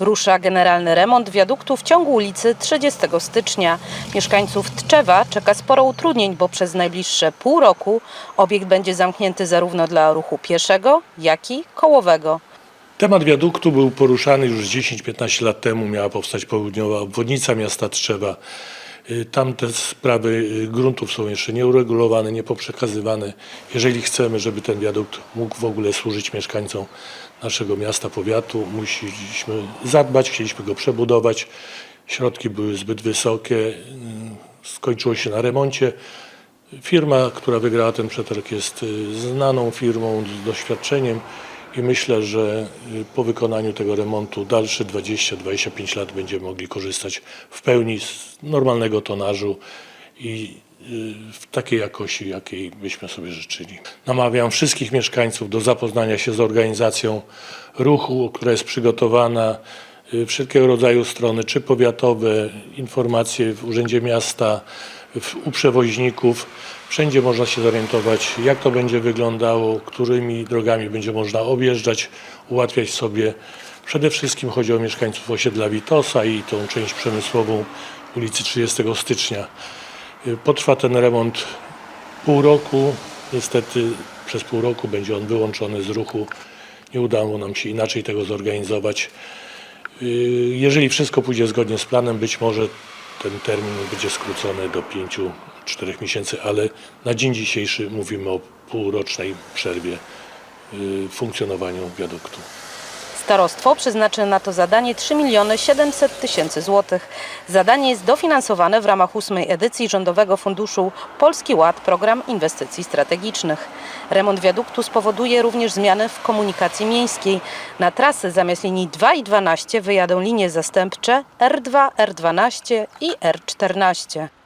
Rusza generalny remont wiaduktu w ciągu ulicy 30 stycznia. Mieszkańców Tczewa czeka sporo utrudnień, bo przez najbliższe pół roku obiekt będzie zamknięty zarówno dla ruchu pieszego, jak i kołowego. Temat wiaduktu był poruszany już 10-15 lat temu. Miała powstać południowa obwodnica miasta Tczewa. Y, Tam te sprawy y, gruntów są jeszcze nieuregulowane, niepoprzekazywane. Jeżeli chcemy, żeby ten wiadukt mógł w ogóle służyć mieszkańcom naszego miasta, powiatu, musieliśmy zadbać, chcieliśmy go przebudować. Środki były zbyt wysokie, y, skończyło się na remoncie. Firma, która wygrała ten przetarg jest znaną firmą z doświadczeniem i myślę, że y, po wykonaniu tego remontu dalsze 20-25 lat będziemy mogli korzystać w pełni z normalnego tonażu i y, w takiej jakości, jakiej byśmy sobie życzyli. Namawiam wszystkich mieszkańców do zapoznania się z organizacją ruchu, która jest przygotowana, y, wszelkiego rodzaju strony, czy powiatowe, informacje w Urzędzie Miasta, u przewoźników. Wszędzie można się zorientować, jak to będzie wyglądało, którymi drogami będzie można objeżdżać, ułatwiać sobie. Przede wszystkim chodzi o mieszkańców osiedla Witosa i tą część przemysłową ulicy 30 stycznia. Y, Potrwa ten remont pół roku. Niestety przez pół roku będzie on wyłączony z ruchu. Nie udało nam się inaczej tego zorganizować. Y, Jeżeli wszystko pójdzie zgodnie z planem, być może ten termin będzie skrócony do 5-4 miesięcy, ale na dzień dzisiejszy mówimy o półrocznej przerwie y, w funkcjonowaniu wiaduktu. Starostwo przeznaczy na to zadanie 3 miliony 700 tysięcy złotych. Zadanie jest dofinansowane w ramach ósmej edycji Rządowego Funduszu Polski Ład Program Inwestycji Strategicznych. Remont wiaduktu spowoduje również zmiany w komunikacji miejskiej. Na trasę zamiast linii 2 i 12 wyjadą linie zastępcze R2, R12 i R14.